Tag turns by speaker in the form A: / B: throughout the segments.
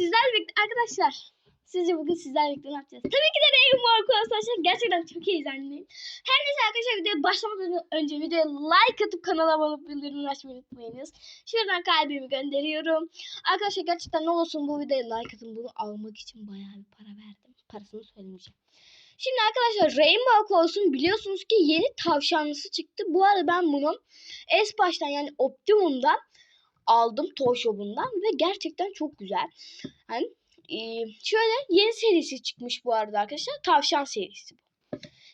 A: sizlerle birlikte arkadaşlar. Sizce bugün sizlerle birlikte ne yapacağız? Tabii ki de Rainbow Course arkadaşlar. Gerçekten çok heyecanlıyım. Her neyse arkadaşlar videoya başlamadan önce videoya like atıp kanala abone olup bildirimleri açmayı unutmayınız. Şuradan kalbimi gönderiyorum. Arkadaşlar gerçekten ne olsun bu videoya like atın. Bunu almak için bayağı bir para verdim. Parasını söylemeyeceğim. Şimdi arkadaşlar Rainbow Course'un biliyorsunuz ki yeni tavşanlısı çıktı. Bu arada ben bunun S baştan yani Optimum'dan aldım Toy Shop'undan ve gerçekten çok güzel. Hani e, şöyle yeni serisi çıkmış bu arada arkadaşlar. Tavşan serisi.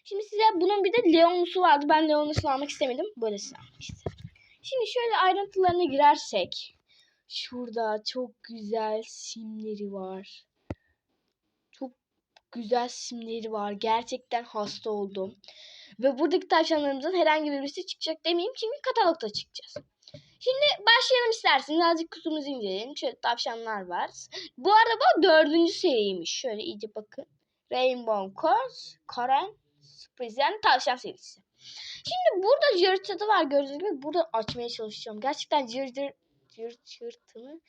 A: Şimdi size bunun bir de Leon'lusu vardı. Ben Leon'lusunu almak istemedim. Böylesini almak istedim. Şimdi şöyle ayrıntılarına girersek. Şurada çok güzel simleri var. Çok güzel simleri var. Gerçekten hasta oldum. Ve buradaki tavşanlarımızın herhangi birisi çıkacak demeyeyim. Çünkü katalogda çıkacağız. Şimdi başlayalım isterseniz. Azıcık kutumuzu inceleyelim. Şöyle tavşanlar var. Bu arada bu dördüncü seriymiş. Şöyle iyice bakın. Rainbow Course, Karen, Surprise yani tavşan serisi. Şimdi burada cırtı var gördüğünüz gibi. Burada açmaya çalışacağım. Gerçekten cır cır cır cırtını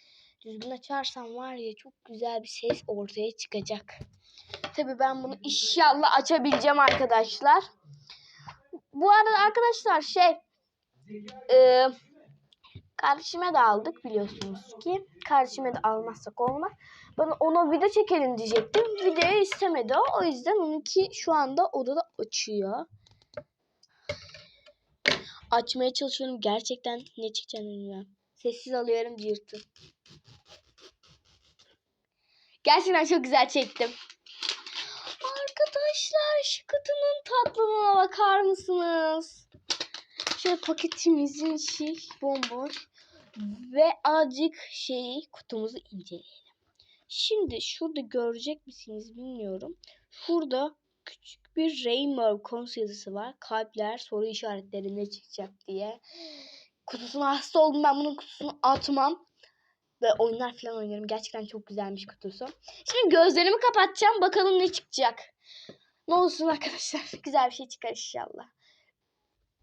A: düzgün açarsam var ya çok güzel bir ses ortaya çıkacak. Tabii ben bunu inşallah açabileceğim arkadaşlar. Bu arada arkadaşlar şey e, kardeşime de aldık biliyorsunuz ki. Kardeşime de almazsak olmaz. Ben ona video çekelim diyecektim. Videoyu istemedi o. O yüzden onunki şu anda odada açıyor. Açmaya çalışıyorum. Gerçekten ne çıkacağını bilmiyorum. Sessiz alıyorum cırtı. Gerçekten çok güzel çektim. Arkadaşlar şu kutunun tatlılığına bakar mısınız? Şöyle paketimizin içi bomboş. Ve azıcık şeyi kutumuzu inceleyelim. Şimdi şurada görecek misiniz bilmiyorum. Şurada küçük bir Rainbow Cons yazısı var. Kalpler soru işaretlerinde çıkacak diye. Kutusuna hasta oldum ben bunun kutusunu atmam. Ve oyunlar falan oynarım. Gerçekten çok güzelmiş kutusu. Şimdi gözlerimi kapatacağım. Bakalım ne çıkacak. Ne olsun arkadaşlar. Güzel bir şey çıkar inşallah.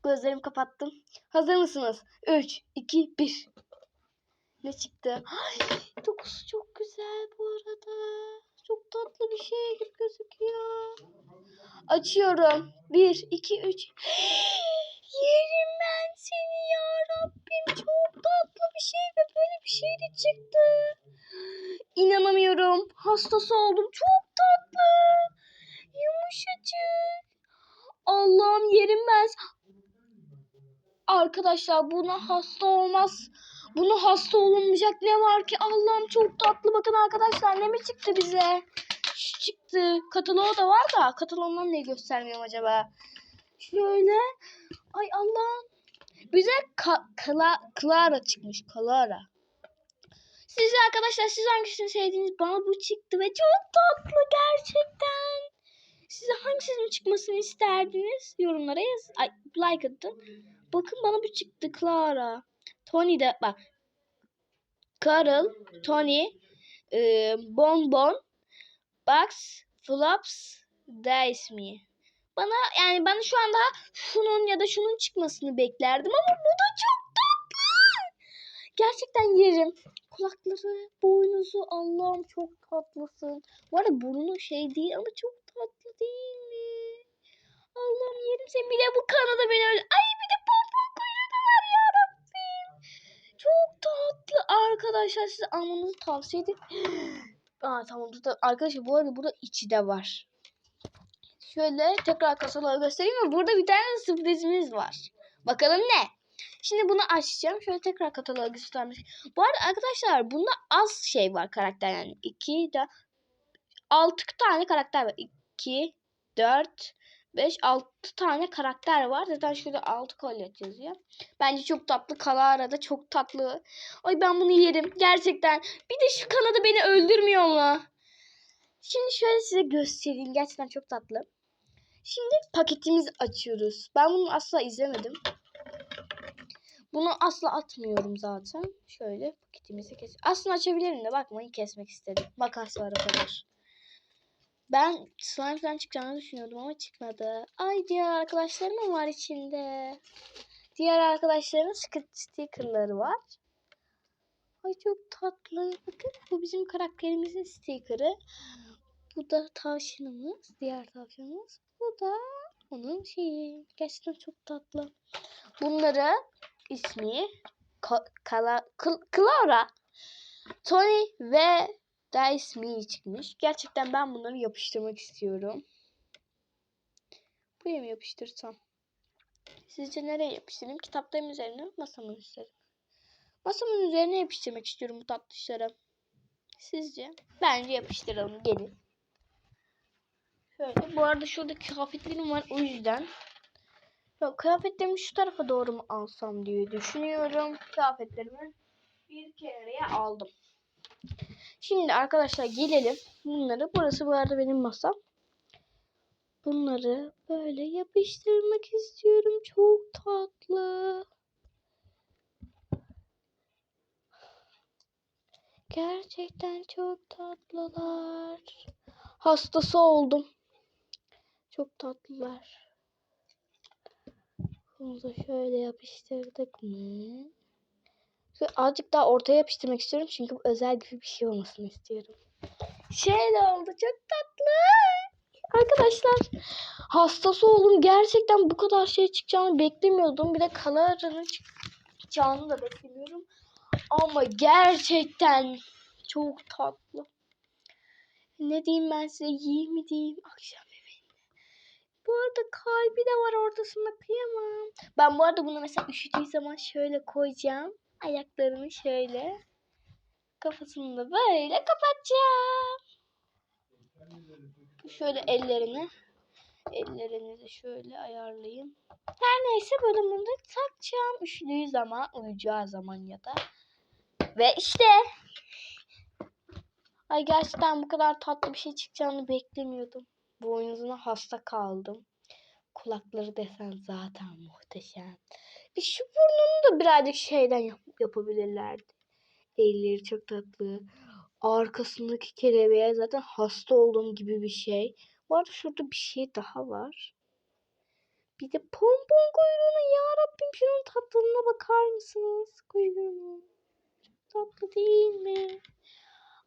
A: Gözlerimi kapattım. Hazır mısınız? 3, 2, 1. Ne çıktı? Ay, dokusu çok güzel bu arada. Çok tatlı bir şey gibi gözüküyor. Açıyorum. 1, 2, 3. Yerim ben seni ya Rabbim. Çok tatlı bir şey ve böyle bir şey de çıktı. İnanamıyorum. Hastası oldum. Çok tatlı. Yumuşacık. Allah'ım yerim ben. Arkadaşlar buna hasta olmaz. Buna hasta olunmayacak ne var ki? Allah'ım çok tatlı. Bakın arkadaşlar ne mi çıktı bize? Şu çıktı. Kataloğu da var da. Kataloğundan ne göstermiyorum acaba? Şöyle. Ay Allah'ım. Bize Kla Clara çıkmış. Clara. Siz arkadaşlar siz hangisini sevdiğiniz bana bu çıktı ve çok tatlı gerçekten. Size hangisinin çıkmasını isterdiniz? Yorumlara yaz. Ay like atın. Bakın bana bu çıktı Clara. Tony de bak. Carol, Tony, e, Bonbon, Bugs, Flops, Dice Me. Bana yani ben şu anda şunun ya da şunun çıkmasını beklerdim ama bu da çok tatlı. Gerçekten yerim. Kulakları, boynuzu Allah'ım çok tatlısın. Bu arada burnu şey değil ama çok tatlı değil mi? Allah'ım yerim seni. Bir de bu kanada beni öyle. Ay bir de pompon kuyruğu var ya Rabbim. Çok tatlı arkadaşlar. Size almanızı tavsiye ederim. Aa tamam burada arkadaşlar bu arada burada içi de var. Şöyle tekrar kasaları göstereyim mi? Burada bir tane sürprizimiz var. Bakalım ne? Şimdi bunu açacağım. Şöyle tekrar kataloğu göstermiş. Bu arada arkadaşlar bunda az şey var karakter yani. 2 de 6 tane karakter var. 2 4 5 6 tane karakter var. Zaten şurada 6 kolye yazıyor. Bence çok tatlı. Kalara da çok tatlı. Ay ben bunu yerim. Gerçekten. Bir de şu kanadı beni öldürmüyor mu? Şimdi şöyle size göstereyim. Gerçekten çok tatlı. Şimdi paketimizi açıyoruz. Ben bunu asla izlemedim. Bunu asla atmıyorum zaten. Şöyle paketimizi kes. Aslında açabilirim de bakmayın kesmek istedim. Makas var o kadar. Ben slime'dan çıkacağını düşünüyordum ama çıkmadı. Ay diğer arkadaşlarım var içinde. Diğer arkadaşların stickerları var. Ay çok tatlı. Bakın bu bizim karakterimizin sticker'ı. Bu da tavşanımız. Diğer tavşanımız. Bu da onun şeyi. Gerçekten çok tatlı. Bunları ismi Ka- Kala- Clara, Tony ve da ismi çıkmış. Gerçekten ben bunları yapıştırmak istiyorum. Buraya mı yapıştırsam? Sizce nereye yapıştırayım? Kitaplarım üzerine, masamın üzerine. Masamın üzerine yapıştırmak istiyorum bu tatlışları. Sizce? Bence yapıştıralım. Gelin. Şöyle. Bu arada şurada kıyafetlerim var. O yüzden. Yok kıyafetlerimi şu tarafa doğru mu alsam diye düşünüyorum. Kıyafetlerimi bir kereye aldım. Şimdi arkadaşlar gelelim. Bunları. Burası bu arada benim masam. Bunları böyle yapıştırmak istiyorum. Çok tatlı. Gerçekten çok tatlılar. Hastası oldum. Çok tatlılar. Bunu da şöyle yapıştırdık mı? Şöyle azıcık daha ortaya yapıştırmak istiyorum. Çünkü bu özel gibi bir şey olmasını istiyorum. Şöyle oldu. Çok tatlı. Arkadaşlar hastası oldum. Gerçekten bu kadar şey çıkacağını beklemiyordum. Bir de kalarını çıkacağını da beklemiyorum. Ama gerçekten çok tatlı. Ne diyeyim ben size? Yiyeyim mi diyeyim? Akşam yemeğinde. Bu arada kalbi de var ortasında kıyamam. Ben bu arada bunu mesela üşüdüğü zaman şöyle koyacağım. Ayaklarını şöyle. Kafasını da böyle kapatacağım. Şöyle ellerini. Ellerini de şöyle ayarlayayım. Her neyse da takacağım. Üşüdüğü zaman, uyuyacağı zaman ya da. Ve işte. Ay gerçekten bu kadar tatlı bir şey çıkacağını beklemiyordum. Boynuzuna hasta kaldım. Kulakları desen zaten muhteşem. Bir şu burnunu da birazcık şeyden yap- yapabilirlerdi. Elleri çok tatlı. Arkasındaki kelebeğe zaten hasta olduğum gibi bir şey. Bu arada şurada bir şey daha var. Bir de pompon kuyruğuna ya Rabbim şunun tatlılığına bakar mısınız? Kuyruğunun. Çok tatlı değil mi?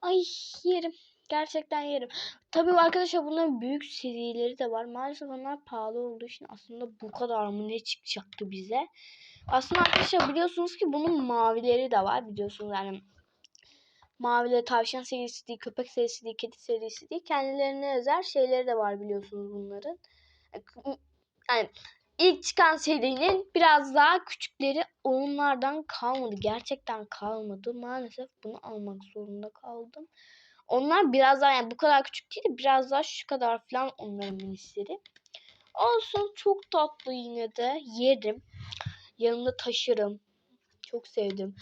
A: Ay yerim. Gerçekten yerim. Tabii arkadaşlar bunların büyük serileri de var. Maalesef onlar pahalı olduğu için aslında bu kadar mı ne çıkacaktı bize? Aslında arkadaşlar biliyorsunuz ki bunun mavileri de var. Biliyorsunuz yani mavileri tavşan serisi değil, köpek serisi değil, kedi serisi değil. Kendilerine özel şeyleri de var biliyorsunuz bunların. Yani ilk çıkan serinin biraz daha küçükleri onlardan kalmadı. Gerçekten kalmadı. Maalesef bunu almak zorunda kaldım. Onlar biraz daha yani bu kadar küçük değil de biraz daha şu kadar falan onların minisleri. Olsun çok tatlı yine de yerim. Yanımda taşırım. Çok sevdim.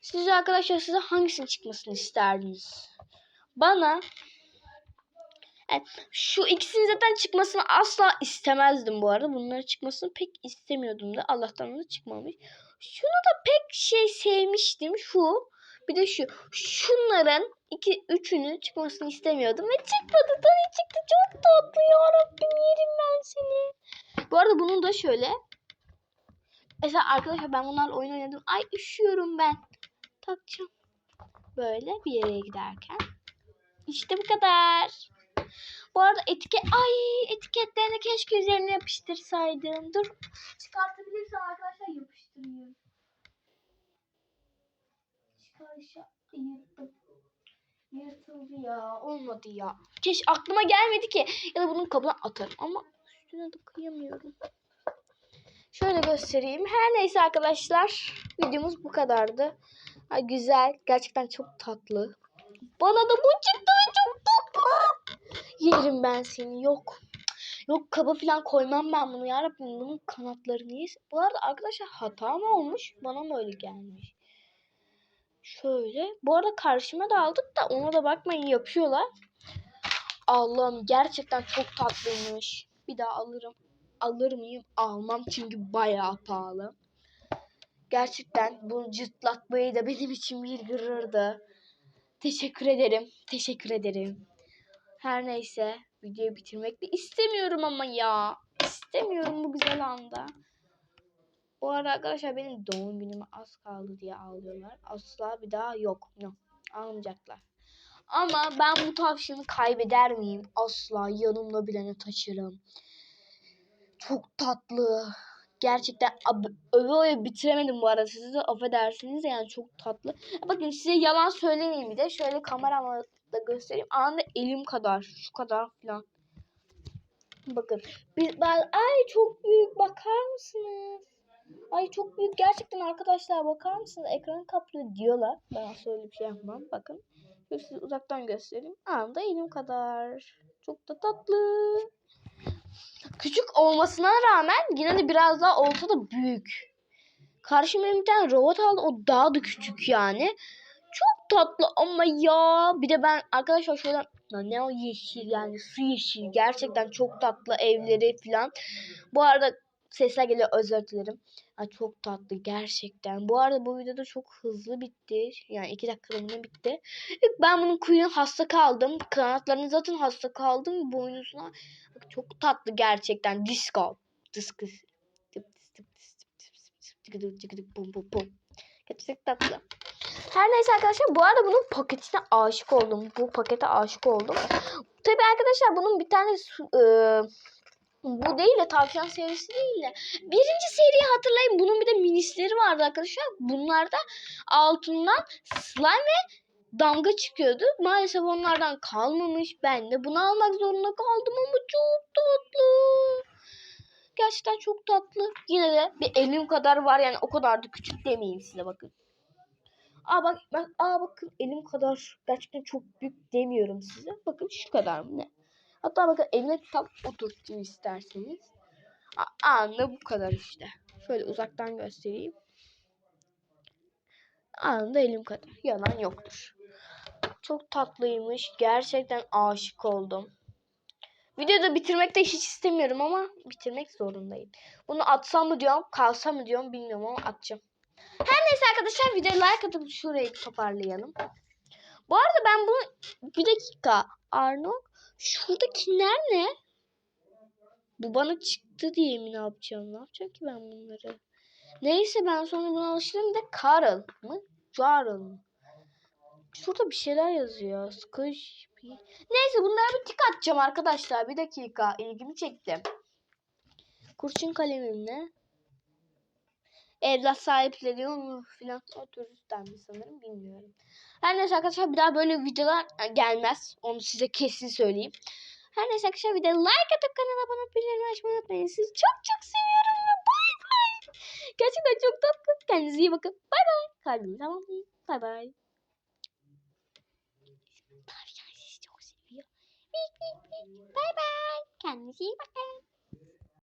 A: Siz arkadaşlar size hangisinin çıkmasını isterdiniz? Bana yani şu ikisinin zaten çıkmasını asla istemezdim bu arada. Bunların çıkmasını pek istemiyordum da. Allah'tan da çıkmamış. Şunu da pek şey sevmiştim. Şu. Bir de şu. Şunların iki, üçünü çıkmasını istemiyordum. Ve çıkmadı. Tony çıktı. Çok tatlı ya Rabbim. Yerim ben seni. Bu arada bunun da şöyle. Mesela arkadaşlar ben bunlarla oyun oynadım. Ay üşüyorum ben. Takacağım. Böyle bir yere giderken. İşte bu kadar. Bu arada etiket ay etiketlerini keşke üzerine yapıştırsaydım. Dur çıkartabilirsem arkadaşlar yapıştırayım. Çıkarışa yırttım. Yırtıldı ya. Olmadı ya. Keş aklıma gelmedi ki. Ya da bunun kabına atarım ama üstüne de kıyamıyorum. Şöyle göstereyim. Her neyse arkadaşlar. Videomuz bu kadardı. Ay, güzel. Gerçekten çok tatlı. Bana da bu çıktı. Çok tatlı. Yerim ben seni. Yok. Yok kaba falan koymam ben bunu ya Rabbim. Bunun kanatları niye? Bu arada arkadaşlar hata mı olmuş? Bana mı öyle gelmiş? Şöyle. Bu arada karşıma da aldık da ona da bakmayın yapıyorlar. Allah'ım gerçekten çok tatlıymış. Bir daha alırım. Alır mıyım? Almam çünkü bayağı pahalı. Gerçekten bunu cırtlatmayı da benim için bir gururdu. Teşekkür ederim. Teşekkür ederim. Her neyse videoyu bitirmek de istemiyorum ama ya. İstemiyorum bu güzel anda. Bu arada arkadaşlar benim doğum günüme az kaldı diye ağlıyorlar. Asla bir daha yok. No. Almayacaklar. Ama ben bu tavşanı kaybeder miyim? Asla yanımda bilene taşırım. Çok tatlı. Gerçekten öve öve bitiremedim bu arada. Siz de affedersiniz de yani çok tatlı. Bakın size yalan söylemeyeyim bir de. Şöyle kameramla da göstereyim. Anında elim kadar. Şu kadar falan. Bakın. Bir, ben, ay çok büyük bakar mısınız? Ay çok büyük gerçekten arkadaşlar bakar mısınız? Ekranı kaplıyor diyorlar. Ben asla öyle bir şey yapmam. Bakın. Şöyle size uzaktan göstereyim. Anında elim kadar. Çok da tatlı. Küçük olmasına rağmen yine de biraz daha olsa da büyük. Karşıma bir tane robot aldı. O daha da küçük yani. Çok tatlı ama ya. Bir de ben arkadaşlar şöyle ne o yeşil yani su yeşil. Gerçekten çok tatlı evleri falan. Bu arada sesler geliyor özür dilerim. Ay çok tatlı gerçekten. Bu arada bu videoda çok hızlı bitti. Yani iki dakikada mı bitti. Ben bunun kuyruğuna hasta kaldım. Kanatlarını zaten hasta kaldım. Boynuzuna. Çok tatlı gerçekten. Disco. Disco. Gerçekten tatlı. Her neyse arkadaşlar bu arada bunun paketine aşık oldum. Bu pakete aşık oldum. Tabi arkadaşlar bunun bir tane su- e, bu değil de tavşan serisi değil de birinci seriyi hatırlayın. Bunun bir de minisleri vardı arkadaşlar. Bunlarda altından slime ve damga çıkıyordu. Maalesef onlardan kalmamış. Ben de bunu almak zorunda kaldım ama çok tatlı. Gerçekten çok tatlı. Yine de bir elim kadar var yani o kadar da küçük demeyeyim size bakın. Aa bak ben aa bakın elim kadar gerçekten çok büyük demiyorum size. Bakın şu kadar mı ne? Hatta bakın elime tam oturttum isterseniz. Anında bu kadar işte. Şöyle uzaktan göstereyim. Anında elim kadar. Yalan yoktur. Çok tatlıymış. Gerçekten aşık oldum. Videoda bitirmek de hiç istemiyorum ama bitirmek zorundayım. Bunu atsam mı diyorum, kalsam mı diyorum bilmiyorum ama atacağım. Her neyse arkadaşlar videoya like atıp şurayı toparlayalım. Bu arada ben bunu bir dakika Arno şuradakiler ne? Bu bana çıktı diye mi ne yapacağım? Ne yapacağım ki ben bunları? Neyse ben sonra buna alıştım. De Carl mı? Jarl mı? Şurada bir şeyler yazıyor. Squish. Neyse bunlara bir tik atacağım arkadaşlar. Bir dakika. ilgimi çekti. Kurşun kalemim ne? Evlat sahipleri mu filan o türden mi sanırım bilmiyorum. Her neyse arkadaşlar bir daha böyle videolar gelmez. Onu size kesin söyleyeyim. Her neyse arkadaşlar bir de like atıp kanala abone olup bildirimleri açmayı unutmayın. Sizi çok çok seviyorum ve bay bay. Gerçekten çok tatlı. Kendinize iyi bakın. Bay bay. Kalbimi tamamlayın. Bay bay. Tavşan sizi çok seviyor. Bay bay. Kendinize iyi bakın.